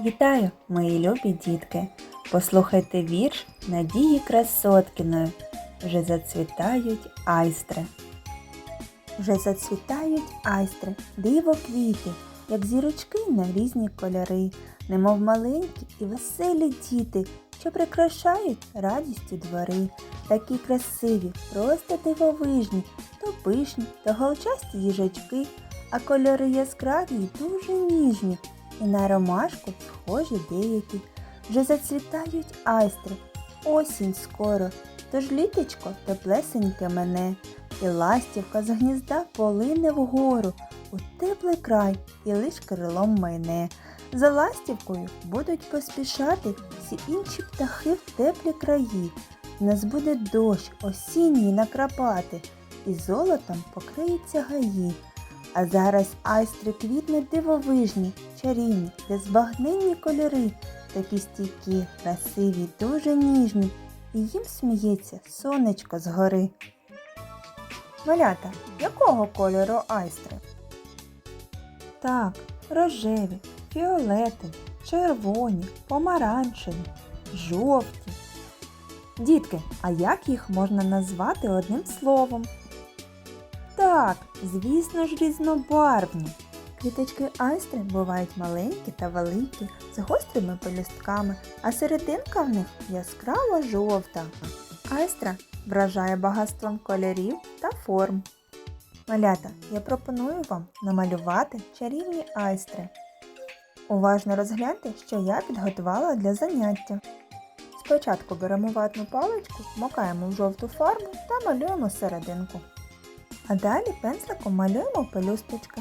Вітаю, мої любі дітки! Послухайте вірш Надії Красоткіної. Вже зацвітають айстри. Вже зацвітають айстри, диво квіти, як зірочки на різні кольори, немов маленькі і веселі діти, що прикрашають радістю двори. Такі красиві, просто дивовижні, то пишні, то голчасті їжачки, а кольори яскраві й дуже ніжні, і на ромашку схожі деякі. Вже зацвітають айстри, осінь скоро, тож літечко теплесеньке мене, і ластівка з гнізда полине вгору, у теплий край і лиш крилом майне. За ластівкою будуть поспішати всі інші птахи в теплі краї. Нас буде дощ осінній накрапати, і золотом покриються гаї. А зараз айстри квітнуть дивовижні, чарівні, безбагненні кольори, такі стійкі, красиві, дуже ніжні, і їм сміється сонечко згори. Малята, якого кольору айстри? Так, рожеві, фіолетові, червоні, помаранчеві, жовті. Дітки, а як їх можна назвати одним словом? Так, звісно ж, різнобарвні. Квіточки айстри бувають маленькі та великі, з гострими пелюстками, а серединка в них яскраво жовта. Айстра вражає багатством кольорів та форм. Малята, я пропоную вам намалювати чарівні айстри. Уважно розгляньте, що я підготувала для заняття. Спочатку беремо ватну паличку, макаємо в жовту фарбу та малюємо серединку. А далі пензликом малюємо пелюсточки.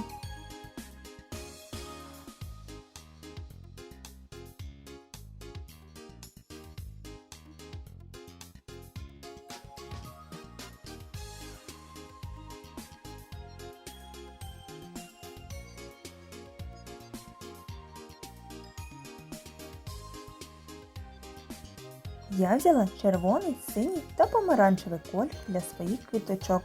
Я взяла червоний, синій та помаранчевий колір для своїх квіточок.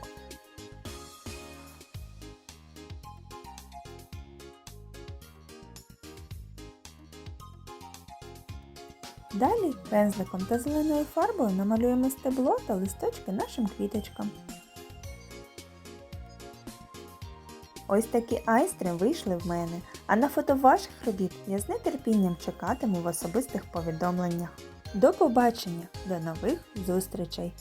Далі пензликом та зеленою фарбою намалюємо стебло та листочки нашим квіточкам. Ось такі айстри вийшли в мене, а на фото ваших робіт я з нетерпінням чекатиму в особистих повідомленнях. До побачення, до нових зустрічей!